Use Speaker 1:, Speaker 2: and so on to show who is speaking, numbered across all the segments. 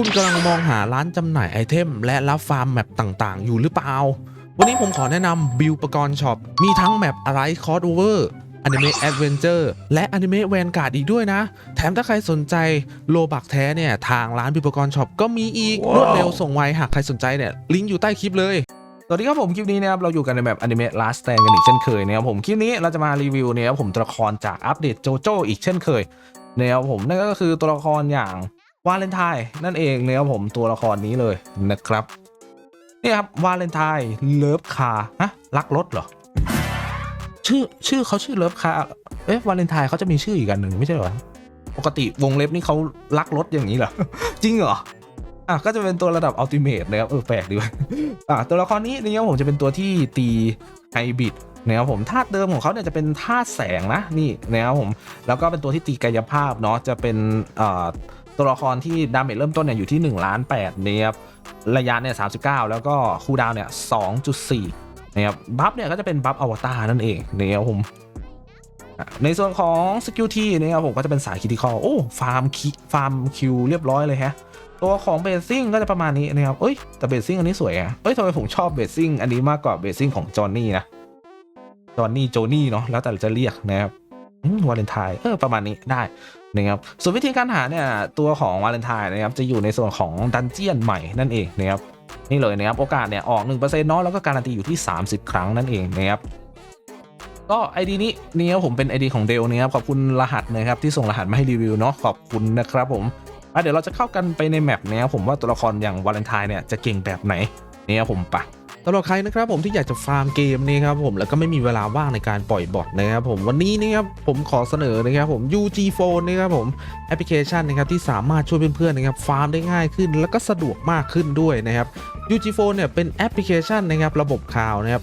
Speaker 1: คุณกำลังมองหาร้านจำหน่ายไอเทม และรับฟาร์มแมปต่างๆ อยู่หรือเปล่า วันนี้ผมขอแนะนำบิลปกรณ์ช็อป มีทั้งแมปอะไรคอร์ดโอเวอร์อนิเมะแอดเวนเจอร์และอนิเมะแวนการ์ดอีกด้วยนะ แถมถ้าใครสนใจโลบักแท้เนี่ย ทางร้านบิลปกรณ์ช็อปก็มีอีกรวดเร็วส่งไวหากใครสนใจเนี่ย ลิงก์อยู่ใต้คลิปเลย
Speaker 2: สวัสดีครับผมคลิปนี้นะครับเราอยู่กันในแบบอนิเมะ Last Stand กันอีกเช่นเคยนะครับผมคลิปนี้เราจะมารีวิวเนี่ยครับผมตัวละครจากอัปเดตโจโจอีกเช่นเคยนะครับผมนั่นก็คือตัวละครอย่าง วาเลนไทน์นั่นเองนะครับผมตัวละครนี้เลยนะครับนี่ครับวาเลนไทน์เลิฟคาฮะรักรถเหรอชื่อชื่อเขาชื่อเลิฟคาเอ๊ะวาเลนไทน์เขาจะมีชื่ออีกอันหนึ่งไม่ใช่เหรอปกติวงเล็บนี่เขารักรถอย่างนี้เหรอจริงเหรออะก็จะเป็นตัวระดับอัลติเมทนะครับเออแปลกดีว่ะอะตัวละครนี้นะครับผมจะเป็นตัวที่ตีไฮบิดนะครับผมธาตุเดิมของเขาเนี่ยจะเป็นธาตุแสงนะนี่นะครับผมแล้วก็เป็นตัวที่ตีกายภาพเนาะจะเป็นอ่อ ตัวละครที่ดาเมจเริ่มต้นเนี่ยอยู่ที่1ล้าน8นะครับระยะเนี่ย39 แล้วก็คูดาวเนี่ย2.4นะครับบัฟเนี่ยก็จะเป็นบัฟอวตารนั่นเองนะครับผมในส่วนของสกิลทีนะครับผมก็จะเป็นสายคิติคอลโอ้ฟาร์มคิฟาร์มคิวเรียบร้อยเลยฮะตัวของเบสซิ่งก็จะประมาณนี้นะครับเอ้ยแต่เบสซิ่งอันนี้สวยอะเอ้ยทำไมผมชอบเบสซิ่งอันนี้มากกว่าเบสซิ่งของจอห์นนี่นะจอห์นนี่โจนี่เนาะแล้วแต่จะเรียกนะครับวาเลนไทน์เออประมาณนี้ได้ นะครับส่วนวิธีการหาเนี่ยตัวของวาเลนไทน์นะครับจะอยู่ในส่วนของดันเจียนใหม่นั่นเองนะครับนี่เลยนะครับโอกาสเนี่ยออก1%เนาะแล้วก็การันตีอยู่ที่ 30 ครั้งนั่นเองนะครับก็ไอดีนี้เนี่ยผมเป็นไอดีของเดลนะครับขอบคุณรหัสนะครับที่ส่งรหัสมาให้รีวิวเนาะขอบคุณนะครับผมเดี๋ยวเราจะเข้ากันไปในแมปเนี้ยผมว่าตัวละครอย่างวาเลนไทน์เนี่ยจะเก่งแบบไหนเนี่ยผมปะ
Speaker 1: สำหรับใครนะครับผมที่อยากจะฟาร์มเกมนี่ครับผมแล้วก็ไม่มีเวลาว่างในการปล่อยบอทนะครับผมวันนี้นะครับผมขอเสนอนะครับผม UG Phone นะครับผมแอปพลิเคชันนะครับที่สามารถช่วยเพื่อนๆนะครับฟาร์มได้ง่ายขึ้น แล้วก็สะดวกมากขึ้นด้วยนะครับ UG Phone เนี่ยเป็นแอปพลิเคชันนะครับระบบข่าวนะครับ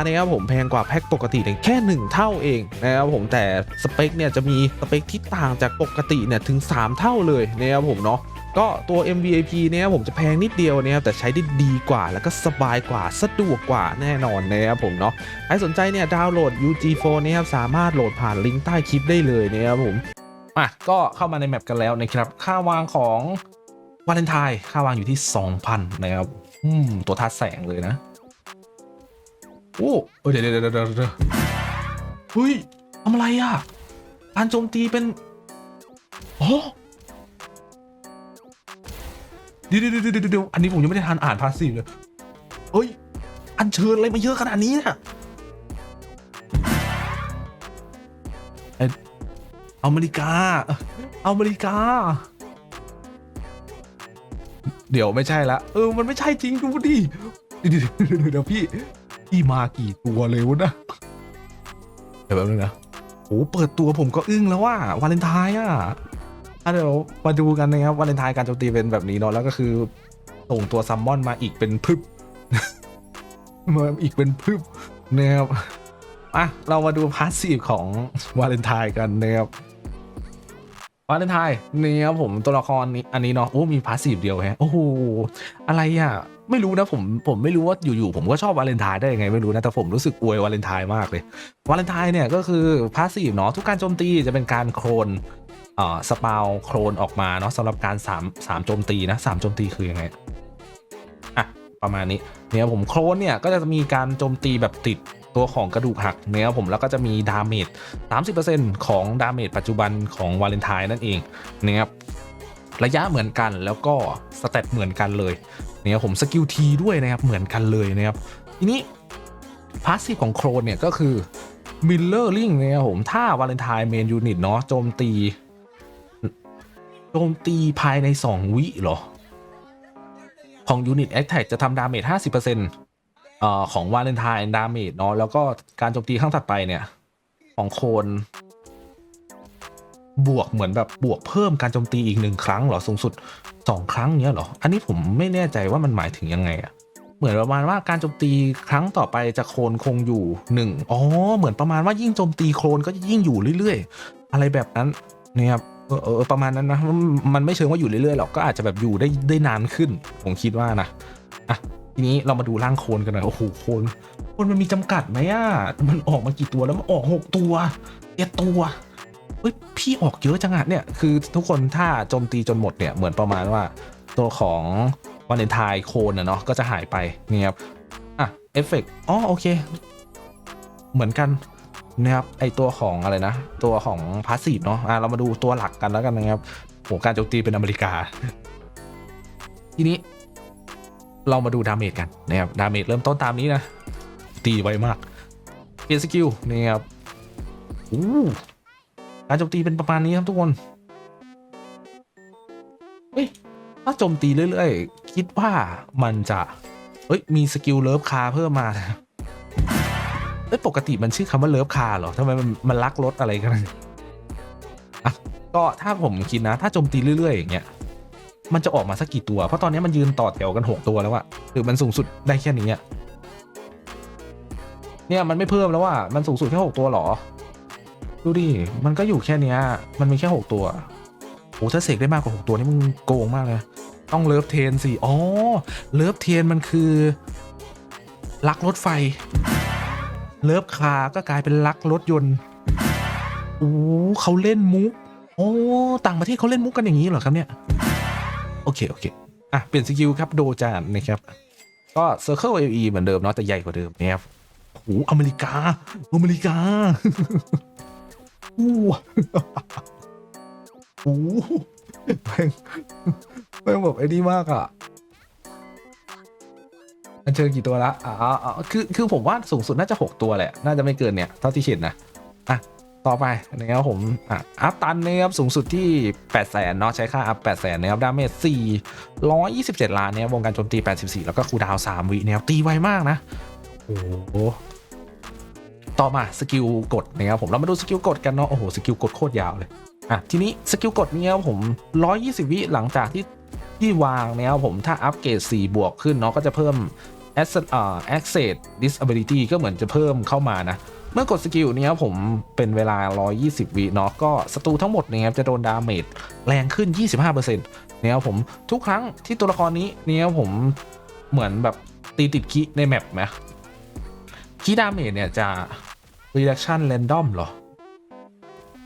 Speaker 1: นะครับผมแพงกว่าแพ็กปกติเนี่ยแค่ 1 เท่าเองนะครับผมแต่สเปคเนี่ยจะมีสเปคที่ต่างจากปกติเนี่ยถึง 3 เท่าเลยนะครับผมเนาะก็ตัว MVIP เนี่ยผมจะแพงนิดเดียวนะครับแต่ใช้ได้ดีกว่าแล้วก็สบายกว่าสะดวกกว่าแน่นอนนะครับผมเนาะใครสนใจเนี่ยดาวน์โหลด UG Phone นะครับสามารถโหลดผ่านลิงก์ใต้คลิปได้เลยนะครับผม
Speaker 2: อะก็เข้ามาในแมปกันแล้วนะครับค่าวางของวาเลนไทน์ค่าวางอยู่ที่ 2,000 นะครับอืมตัวธาตุแสงเลยนะ โอ้เดี๋ยวเดี๋ยวเดี๋ยวเดี๋ยวเฮ้ยทำอะไรอะการโจมตีเป็นโอ้เดี๋ยวเดี๋ยวเดี๋ยวเดี๋ยวอันนี้ผมยังไม่ได้ทันอ่านพาสซีฟเลยเฮ้ย อันเชิญอะไรมาเยอะขนาดนี้เนี่ยเอเมริกา อเมริกา เดี๋ยวไม่ใช่ละ เออ มันไม่ใช่จริงดูดิ เดี๋ยวพี่ พี่มากี่ตัวเลยวะนะเดี๋ยวแป๊บนึงนะโอ้เปิดตัวผมก็อึ้งแล้วว่าวาเลนไทน์อะอะเดี๋ยวมาดูกันนะครับวาเลนไทน์การโจมตีเป็นแบบนี้เนาะแล้วก็คือส่งตัวซัมมอนมาอีกเป็นพึบมาอีกเป็นพึบนะครับอะเรามาดูพาสซีฟของวาเลนไทน์กันนะครับวาเลนไทน์นี่ครับผมตัวละครนี้อันนี้เนาะโอ้มีพาสซีฟเดียวแฮะโอ้โหอะไรอะ ไม่รู้นะผมผมไม่รู้ว่าอยู่ๆผมก็ชอบวาเลนไทน์ได้ยังไงไม่รู้นะแต่ผมรู้สึกอวยวาเลนไทน์มากเลยวาเลนไทน์เนี่ยก็คือพาสซีฟเนาะทุกการโจมตีจะเป็นการโครนเอ่อสปาวโครนออกมาเนาะสำหรับการ3 3โจมตีนะ3โจมตีคือยังไงอะประมาณนี้เนี่ยผมโครนเนี่ยก็จะมีการโจมตีแบบติดตัวของกระดูกหักเนี่ยผมแล้วก็จะมีดาเมจ30%ของดาเมจปัจจุบันของวาเลนไทน์นั่นเองนะครับระยะเหมือนกันแล้วก็สเตตเหมือนกันเลย เนี่ยผมสกิลทีด้วยนะครับเหมือนกันเลยนะครับทีนี้พาสซีฟของโครนเนี่ยก็คือมิลเลอร์ลิงนะครับผมถ้าวาเลนไทน์เมนยูนิตเนาะโจมตีโจมตีภายใน 2 วิหรอ ของยูนิตแอคแท็กจะทำดาเมจ 50%เอ่อของวาเลนไทน์ดาเมจเนาะแล้วก็การโจมตีครั้งถัดไปเนี่ย ของโคน บวกเหมือนแบบบวกเพิ่มการโจมตีอีกหนึ่งครั้งหรอสูงสุด สองครั้งเนี้ยหรอ อันนี้ผมไม่แน่ใจว่ามันหมายถึงยังไงอะเหมือนประมาณว่าการโจมตีครั้งต่อไปจะโคลนคงอยู่หนึ่งอ๋อ เหมือนประมาณว่ายิ่งโจมตีโคลนก็จะยิ่งอยู่เรื่อยๆ อะไรแบบนั้นนี่ยครับเออประมาณนั้นนะ มันไม่เชิงว่าอยู่เรื่อยๆหรอก ก็อาจจะแบบอยู่ได้ได้นานขึ้น ผมคิดว่านะ อะ ทีนี้เรามาดูร่างโคลนกันหน่อย โอ้โห โคลน โคลนมันมีจำกัดไหมอะ มันออกมากี่ตัวแล้ว มันออกหกตัวเจ็ดตัว เฮ้ยพี่ออกเยอะจังอะเนี่ยคือทุกคนถ้าโจมตีจนหมดเนี่ยเหมือนประมาณว่าตัวของวาเลนไทน์โคนอะเนาะก็จะหายไปนี่ครับอะเอฟเฟกอ๋อโอเค เหมือนกันนะครับไอตัวของอะไรนะ ตัวของพาสซีฟเนาะอะเรามาดูตัวหลักกันแล้วกันนะครับโหการโจมตีเป็นอเมริกา ทีนี้ เรามาดูดาเมจกันนะครับดาเมจเริ่มต้นตามนี้นะ ตีไวมากเปลี่ยนสกิลนะครับอู้ การโจมตีเป็นประมาณนี้ครับทุกคนเฮ้ยถ้าโจมตีเรื่อยๆ คิดว่ามันจะ เฮ้ย มีสกิลเลิฟคาเพิ่มมาเอ้ยปกติมันชื่อคำว่าเลิฟคาเหรอทำไมมันมันลักรถอะไรกันอะก็ถ้าผมคิดนะ ถ้าโจมตีเรื่อยๆอย่างเงี้ยมันจะออกมาสักกี่ตัว เพราะตอนนี้มันยืนต่อแถวกัน 6 ตัวแล้วอะหรือมันสูงสุดได้แค่นี้อะเนี่ยมันไม่เพิ่มแล้วว่ามันสูงสุดแค่ 6 ตัวเหรอ ดูดิ มันก็อยู่แค่เนี้ย มันมีแค่หกตัวโอ้ถ้าเสกได้มากกว่าหกตัวนี่มึงโกงมากเลย ต้องเลิฟเทนสิอ๋อ เลิฟเทนมันคือลักรถไฟ เลิฟคาก็กลายเป็นลักรถยนต์โอ้เขาเล่นมุก โอ้ ต่างประเทศเขาเล่นมุกกันอย่างนี้เหรอครับเนี่ย โอเค โอเค อะ เปลี่ยนสกิลครับ โดจานนะครับ ก็ Circle AE เอเหมือนเดิมเนาะ แต่ใหญ่กว่าเดิมนะครับโอ้อเมริกา อเมริกา อู้โอ้แม่งแม่งแบบไอ้นี่มากอะอันเจอกี่ตัวละอ่าอ่าคือ คือผมว่าสูงสุดน่าจะ 6 ตัวแหละ น่าจะไม่เกินเนี่ย เท่าที่เห็นนะ อะ ต่อไปนะครับผม อะ อัพตันนะครับสูงสุดที่ 8 0 0แสนเนาะ ใช้ค่าอัพ8 0 0แสนนะครับ ดาเมจ427 ล้านเนี่ย วงการโจมตี 84 แล้วก็คูดาว 3 วินะครับ ตีไวมากนะ โอ้โห ต่อมาสกิลกดนะครับผมเรามาดูสกิลกดกันเนาะโอ้โหสกิลกดโคตรยาวเลยอะทีนี้สกิลกดเนี้ยผม 120 วิหลังจากที่ที่วางเนี้ยผมถ้าอัปเกรด 4 บวกขึ้นเนาะก็จะเพิ่ม Access อ่า Access Disability ก็เหมือนจะเพิ่มเข้ามานะ เมื่อกดสกิลเนี้ยผมเป็นเวลา 120 วิเนาะก็ศัตรูทั้งหมดเนี่ยจะโดนดาเมจแรงขึ้น 25%เนี่ยผมทุกครั้งที่ตัวละครนี้เนี่ยผมเหมือนแบบตีติดคิในแมปไหม คีย์ดาเมจเนี่ยจะ reduction random เหรอ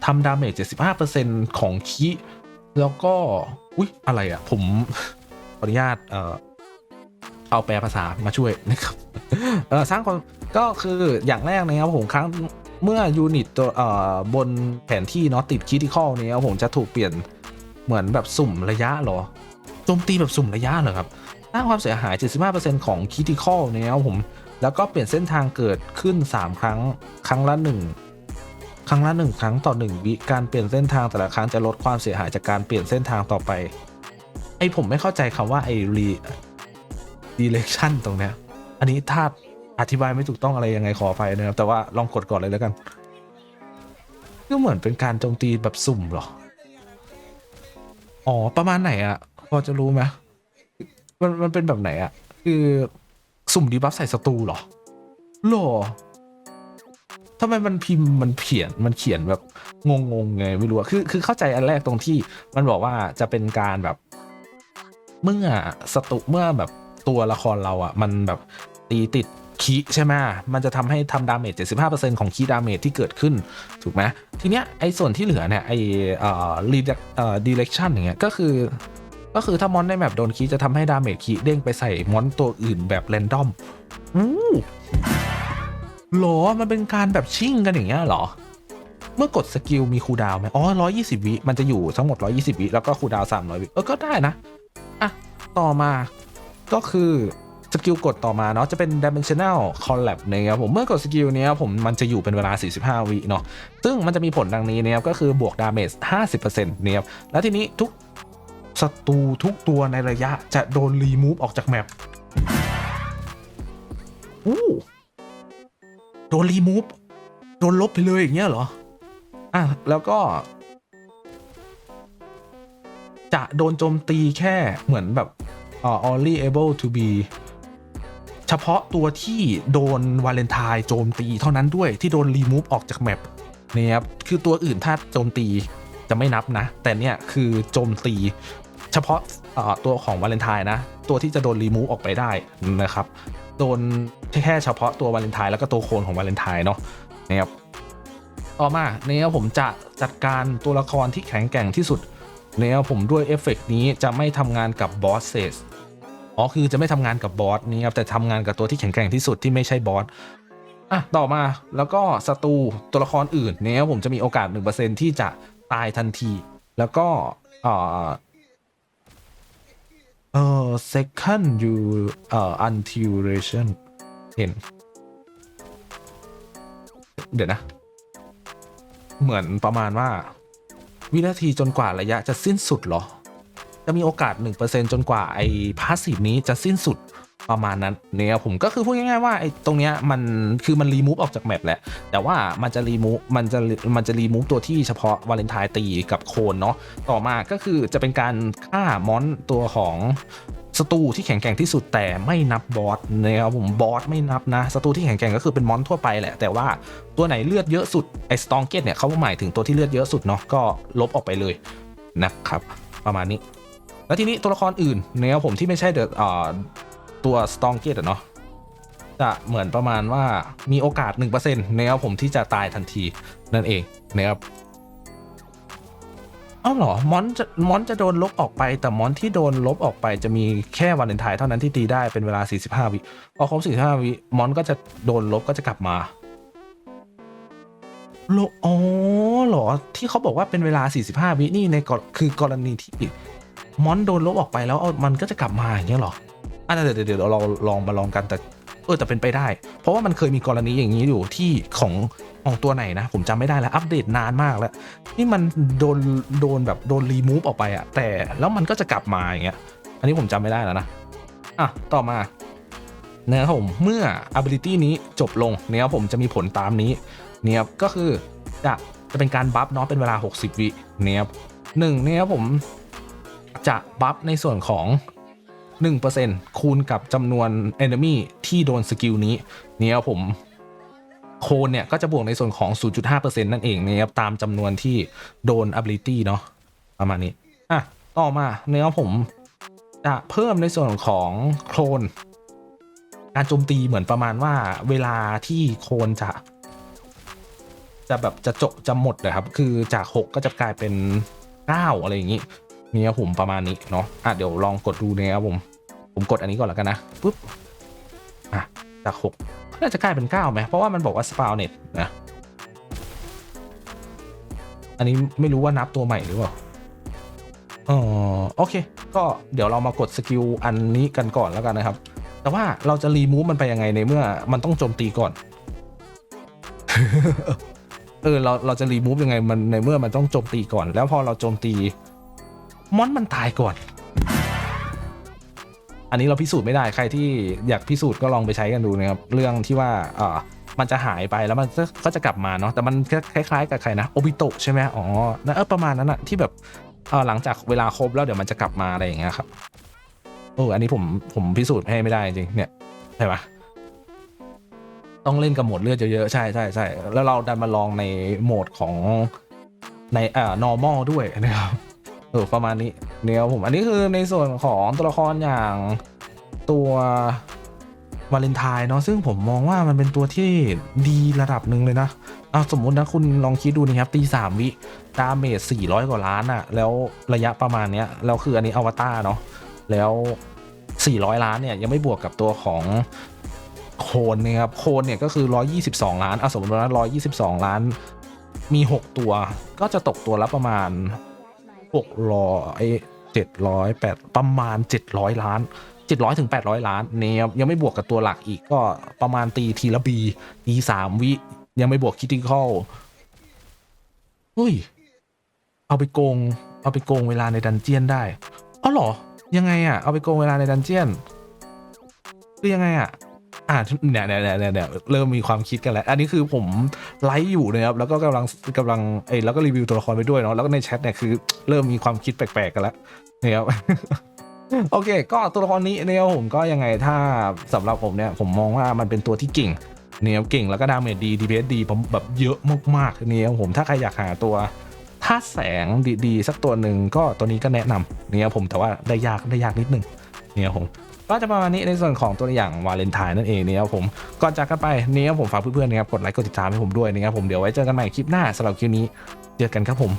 Speaker 2: ทำดาเมจ75%ของคีย์แล้วก็ อุ๊ย อะไรอะ่ะ ผมขออนุญาตเอ่อเอาแปลภาษามาช่วยนะครับเออสร้างความก็คืออย่างแรกนะครับผมครั้งเมื่อยูนิตตัวเอ่อบนแผนที่เนาะติดคิติคอลนี้ยผมจะถูกเปลี่ยนเหมือนแบบสุ่มระยะเหรอโจมตีแบบสุ่มระยะเหรอครับ สร้างความเสียหาย 75%ของคิติคอลเนี่ยครับผม แล้วก็เปลี่ยนเส้นทางเกิดขึ้น 3 ครั้ง ครั้งละ 1 ครั้งละ 1 ครั้งต่อ 1 วิ การเปลี่ยนเส้นทางแต่ละครั้งจะลดความเสียหายจากการเปลี่ยนเส้นทางต่อไป ไอผมไม่เข้าใจคำว่าไอ re direction ตรงเนี้ย อันนี้ถ้าอธิบายไม่ถูกต้องอะไรยังไงขออภัยนะครับ แต่ว่าลองกดก่อนเลยแล้วกัน ก็เหมือนเป็นการโจมตีแบบสุ่มหรอ อ๋อ ประมาณไหนอะพอจะรู้ไหม มันมันเป็นแบบไหนอะคือสุ่มดีบัฟใส่ศัตรูเหรอหรอทำไมมันพิมพ์มันเขียนมันเขียนแบบงงงๆไงไม่รู้อะคือคือเข้าใจอันแรกตรงที่มันบอกว่าจะเป็นการแบบ เมื่อศัตรูเมื่อแบบตัวละครเราอะมันแบบตีติดคีใช่ไหมมันจะทำให้ทำดาเมจ 75%ของคีดาเมจที่เกิดขึ้น ถูกไหมทีเนี้ยไอ้ส่วนที่เหลือเนี่ยไอ้เอ่อ redirect เอ่อ direction อย่างเงี้ยก็คือ ก็คือถ้ามอนในแมปโดนคีจะทำให้ดาเมจคีเด้งไปใส่มอนตัวอื่นแบบแรนดอมอู้หรอ มันเป็นการแบบชิ่งกันอย่างเงี้ยหรอ เมื่อกดสกิลมีคูดาวไหมอ๋อ120วิ มันจะอยู่ทั้งหมด120วิ แล้วก็คูดาวน์300วิ เออ ก็ได้นะ อะ ต่อมา ก็คือสกิลกดต่อมาเนาะจะเป็น dimensional collapse นะครับผมเมื่อกดสกิลเนี้ยผมมันจะอยู่เป็นเวลา 45 วิเนาะซึ่งมันจะมีผลดังนี้นะครับก็คือบวกดาเมจ50%นะครับแล้วทีนี้ทุก ศัตรูทุกตัวในระยะจะโดนรีมูฟออกจากแมปอู้โดนรีมูฟโดนลบไปเลยอย่างเงี้ยเหรอ อะ แล้วก็ จะโดนโจมตีแค่เหมือนแบบอ่า only able to be เฉพาะตัวที่โดนวาเลนไทน์โจมตีเท่านั้นด้วยที่โดนรีมูฟออกจากแมปเนี่ยครับ คือตัวอื่นถ้าโจมตีจะไม่นับนะ แต่เนี่ยคือโจมตี เฉพาะตัวของวาเลนไทน์นะ ตัวที่จะโดนรีมูฟออกไปได้นะครับโดนแค่เฉพาะตัววาเลนไทน์แล้วก็ตัวโคนของวาเลนไทน์เนาะนะครับต่อมาเนี่ยผมจะจัดการตัวละครที่แข็งแกร่งที่สุดเนี่ยผมด้วยเอฟเฟกต์นี้จะไม่ทำงานกับบอสเซสอ๋อคือจะไม่ทำงานกับบอสนี่ครับแต่ทำงานกับตัวที่แข็งแกร่งที่สุดที่ไม่ใช่บอสอะต่อมาแล้วก็ศัตรูตัวละครอื่นเนี่ยผมจะมีโอกาส 1%ที่จะตายทันที แล้วก็อ่า เออ second you เอ่อ until duration เห็น เดี๋ยวนะ เหมือนประมาณว่า วินาทีจนกว่าระยะจะสิ้นสุดเหรอ จะมีโอกาส 1%จนกว่าไอ้พาสซีฟนี้จะสิ้นสุด ประมาณนั้นเนี่ยผมก็คือพูดง่ายๆว่าไอ้ตรงเนี้ยมันคือมันรีมูฟออกจากแมปแหละ แต่ว่ามันจะรีมูฟมันจะมันจะรีมูฟตัวที่เฉพาะวาเลนไทน์ตีกับโคนเนาะต่อมาก็คือจะเป็นการฆ่ามอนตัวของศัตรูที่แข็งแกร่งที่สุดแต่ไม่นับบอสนะครับผมบอสไม่นับนะศัตรูที่แข็งแกร่งก็คือเป็นมอนทั่วไปแหละแต่ว่าตัวไหนเลือดเยอะสุดไอ้สตองเกตเนี่ยเขาหมายถึงตัวที่เลือดเยอะสุดเนาะก็ลบออกไปเลยนะครับ ประมาณนี้ แล้วทีนี้ตัวละครอื่นเนี่ยผมที่ไม่ใช่เดอะอ่า ตัวสตองเกตอะเนาะจะเหมือนประมาณว่ามีโอกาส 1%นะครับผมที่จะตายทันทีนั่นเองนะครับอ้าวเหรอ มอนจะมอนจะโดนลบออกไป แต่มอนที่โดนลบออกไปจะมีแค่วันเลนไทน์เท่านั้นที่ตีได้เป็นเวลา 45 วิพอครบ 45 วิมอนก็จะโดนลบก็จะกลับมาโลอ๋อเหรอ ที่เขาบอกว่าเป็นเวลา 45 วินี่ในกรคือกรณีที่มอนโดนลบออกไปแล้วเอามันก็จะกลับมาอย่างเงี้ยเหรอ อะเดี๋ยวเดี๋ยวเดี๋ยวเราลองมาลองกันแต่เออแต่เป็นไปได้ เพราะว่ามันเคยมีกรณีอย่างนี้อยู่ที่ของของตัวไหนนะ ผมจำไม่ได้แล้วอัปเดตนานมากแล้ว นี่มันโดนโดนแบบโดนรีมูฟออกไปอะแต่แล้วมันก็จะกลับมาอย่างเงี้ย อันนี้ผมจำไม่ได้แล้วนะอะต่อมานะครับผมเมื่อ ability นี้จบลงเนี่ยครับผมจะมีผลตามนี้เนี่ยก็คือจะจะเป็นการบัฟเนาะเป็นเวลา 60 วิเนี่ยหนึ่งเนี่ยครับผมจะบัฟในส่วนของ 1%คูณกับจำนวน enemy ที่โดนสกิลนี้เนี่ยครับผมโคนเนี่ย ก็จะบวกในส่วนของ 0.5%นั่นเองนะครับตามจำนวนที่โดน ability เนาะประมาณนี้ อะ ต่อมาเนื้อผมจะเพิ่มในส่วนของโคลนการโจมตีเหมือนประมาณว่าเวลาที่โคลนจะ จะแบบจะจบจะหมดนะครับ คือจาก 6 ก็จะกลายเป็น 9 อะไรอย่างนี้ เนี่ยผมประมาณนี้เนาะอะเดี๋ยวลองกดดูนะครับผม ผมกดอันนี้ก่อนแล้วกันนะปุ๊บอะจาก6น่าจะกลายเป็น9ไหมเพราะว่ามันบอกว่า spawn net นะอันนี้ไม่รู้ว่านับตัวใหม่หรือเปล่าเออโอเค ก็เดี๋ยวเรามากดสกิลอันนี้กันก่อนแล้วกันนะครับ แต่ว่าเราจะรีมูฟมันไปยังไงในเมื่อมันต้องโจมตีก่อน เออเราเราจะรีมูฟยังไงมันในเมื่อมันต้องโจมตีก่อน แล้วพอเราโจมตี มอนมันตายก่อน อันนี้เราพิสูจน์ไม่ได้ใครที่อยากพิสูจน์ก็ลองไปใช้กันดูนะครับ เรื่องที่ว่าเออมันจะหายไปแล้วมันก็จะกลับมาเนาะแต่มันคล้ายๆกับใครนะโอบิโตะใช่ไหมอ๋อนะเออประมาณนั้นอะที่แบบเออหลังจากเวลาครบแล้วเดี๋ยวมันจะกลับมาอะไรอย่างเงี้ยครับโอ้อันนี้ผมผมพิสูจน์ให้ไม่ได้จริงเนี่ยใช่ปะต้องเล่นกับโหมดเลือดเยอะๆใช่ใช่ใช่แล้วเราดันมาลองในโหมดของในเอ่อ normal ด้วยนะครับ ออประมาณนี้เนี่ยผมอันนี้คือในส่วนของตัวละครอย่างตัววาเลนไทน์เนาะซึ่งผมมองว่ามันเป็นตัวที่ดีระดับหนึ่งเลยนะเอาสมมุตินะคุณลองคิดดูนะครับตีสามวิดาเมจ400กว่าล้านอะแล้วระยะประมาณเนี้ยแล้วคืออันนี้อวตารเนาะแล้ว 400 ล้านเนี่ยยังไม่บวกกับตัวของโคนนี่ยครับโคนเนี่ยก็คือ 122 ล้านเอาสมมติว่า122 ล้านมี 6 ตัวก็จะตกตัวละประมาณ หกร้อยเจ็ดร้อยแปดประมาณเจ็ดร้อยล้านเจ็ดร้อยถึงแปดร้อยล้านเนี่ยยังไม่บวกกับตัวหลักอีกก็ประมาณตีทีละบีตีสามวิยังไม่บวกคิติคอลเฮ้ย เอาไปโกง เอาไปโกงเวลาในดันเจียนได้อ๋อเหรอ ยังไงอะเอาไปโกงเวลาในดันเจียนคือยังไงอะ อ่าเนี่ยเนี่ยเนี่ยเนี่ยเริ่มมีความคิดกันแล้ว อันนี้คือผมไลฟ์อยู่นะครับ แล้วก็กำลังกำลังเอ้แล้วก็รีวิวตัวละครไปด้วยเนาะ แล้วก็ในแชทเนี่ยคือเริ่มมีความคิดแปลกๆกันแล้วนะครับโอเค ก็ตัวละครนี้เนี่ยผมก็ยังไงถ้าสำหรับผมเนี่ยผมมองว่ามันเป็นตัวที่เก่งเนี่ยเก่งแล้วก็ดาเมจดีดีเพดีผมแบบเยอะมากๆเนี่ยผมถ้าใครอยากหาตัวท่าแสงดีๆ สักตัวหนึ่งก็ตัวนี้ก็แนะนำเนี่ยผมแต่ว่าได้ยากได้ยากนิดนึงเนี่ยผม ก็จะประมาณนี้ในส่วนของตัวอย่างวาเลนไทน์นั่นเองเนี่ยครับผมก่อนจากกันไปนี่ครับผมฝากเพื่อนๆนะครับกดไลค์กดติดตามให้ผมด้วยนะครับผมเดี๋ยวไว้เจอกันใหม่คลิปหน้าสำหรับคลิปนี้เจอกันครับผม